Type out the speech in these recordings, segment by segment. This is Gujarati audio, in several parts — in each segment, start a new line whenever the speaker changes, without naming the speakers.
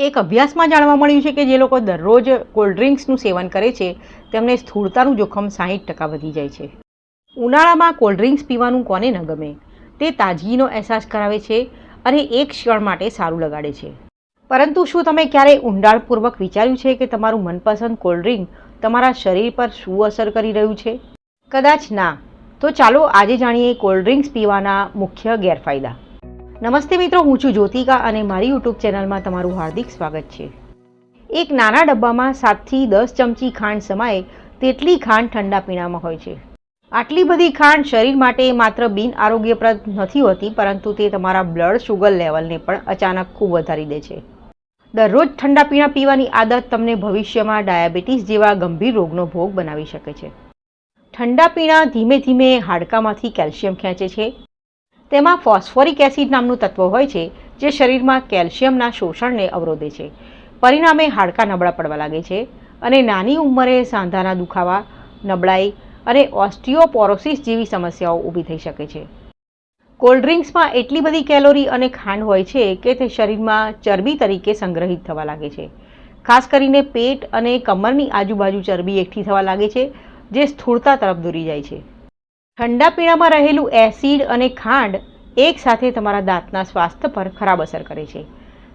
એક અભ્યાસમાં જાણવા મળ્યું છે કે જે લોકો દરરોજ કોલ્ડ ડ્રિંક્સનું સેવન કરે છે, તેમને સ્થૂળતાનું જોખમ સાહીઠ ટકા વધી જાય છે. ઉનાળામાં કોલ્ડ ડ્રિંક્સ પીવાનું કોને ન ગમે? તે તાજગીનો અહેસાસ કરાવે છે અને એક ક્ષણ માટે સારું લગાડે છે. પરંતુ શું તમે ક્યારેય ઊંડાણપૂર્વક વિચાર્યું છે કે તમારું મનપસંદ કોલ્ડ ડ્રિંક તમારા શરીર પર શું અસર કરી રહ્યું છે? કદાચ ના. તો ચાલો આજે જાણીએ કોલ્ડ ડ્રિંક્સ પીવાના મુખ્ય ગેરફાયદા. નમસ્તે મિત્રો, હું છું જ્યોતિકા અને મારી યુટ્યુબ ચેનલમાં તમારું હાર્દિક સ્વાગત છે. એક નાના ડબ્બામાં સાતથી દસ ચમચી ખાંડ સમાય તેટલી ખાંડ ઠંડા પીણામાં હોય છે. આટલી બધી ખાંડ શરીર માટે માત્ર બિન આરોગ્યપ્રદ નથી હોતી, પરંતુ તે તમારા બ્લડ શુગર લેવલને પણ અચાનક ખૂબ વધારી દે છે. દરરોજ ઠંડા પીણા પીવાની આદત તમને ભવિષ્યમાં ડાયાબિટીસ જેવા ગંભીર રોગનો ભોગ બનાવી શકે છે. ઠંડા પીણા ધીમે ધીમે હાડકામાંથી કેલ્શિયમ ખેંચે છે તેમાં ફોસ્ફોરિક એસિડ નામનું તત્વ હોય છે, જે શરીરમાં કેલ્શિયમના શોષણને અવરોધે છે. પરિણામે હાડકાં નબળા પડવા લાગે છે અને નાની ઉંમરે સાંધાના દુખાવા, નબળાઈ અને ઓસ્ટિયોપોરોસિસ જેવી સમસ્યાઓ ઊભી થઈ શકે છે. કોલ્ડ ડ્રિંક્સમાં એટલી બધી કેલોરી અને ખાંડ હોય છે કે તે શરીરમાં ચરબી તરીકે સંગ્રહિત થવા લાગે છે. ખાસ કરીને પેટ અને કમરની આજુબાજુ ચરબી એકઠી થવા લાગે છે, જે સ્થૂળતા તરફ દોરી જાય છે. ઠંડા પીણામાં રહેલું એસિડ અને ખાંડ એકસાથે તમારા દાંતના સ્વાસ્થ્ય પર ખરાબ અસર કરે છે.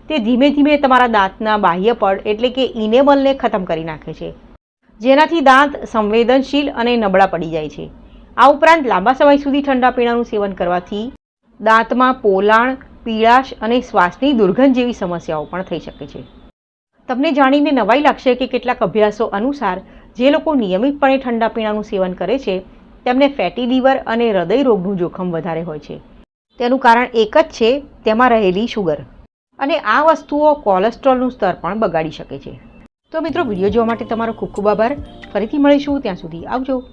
તે ધીમે ધીમે તમારા દાંતના બાહ્ય પડ એટલે કે ઇનેબલને ખતમ કરી નાખે છે. જેનાથી દાંત સંવેદનશીલ અને નબળા પડી જાય છે. આ ઉપરાંત લાંબા સમય સુધી ઠંડા પીણાનું સેવન કરવાથી દાંતમાં પોલાણ, પીળાશ અને શ્વાસની દુર્ગંધ જેવી સમસ્યાઓ પણ થઈ શકે છે. તમને જાણીને નવાઈ લાગશે કે કેટલાક અભ્યાસો અનુસાર જે લોકો નિયમિતપણે ઠંડા પીણાનું સેવન કરે છે તેમને ફેટી લીવર અને હૃદય રોગનું જોખમ વધારે હોય છે. તેનું કારણ એક જ છે, તેમાં રહેલી શુગર અને આ વસ્તુઓ કોલેસ્ટ્રોલનું સ્તર પણ બગાડી શકે છે. તો મિત્રો, વીડિયો જોવા માટે તમારો ખૂબ ખૂબ આભાર. ફરીથી મળીશું, ત્યાં સુધી આવજો.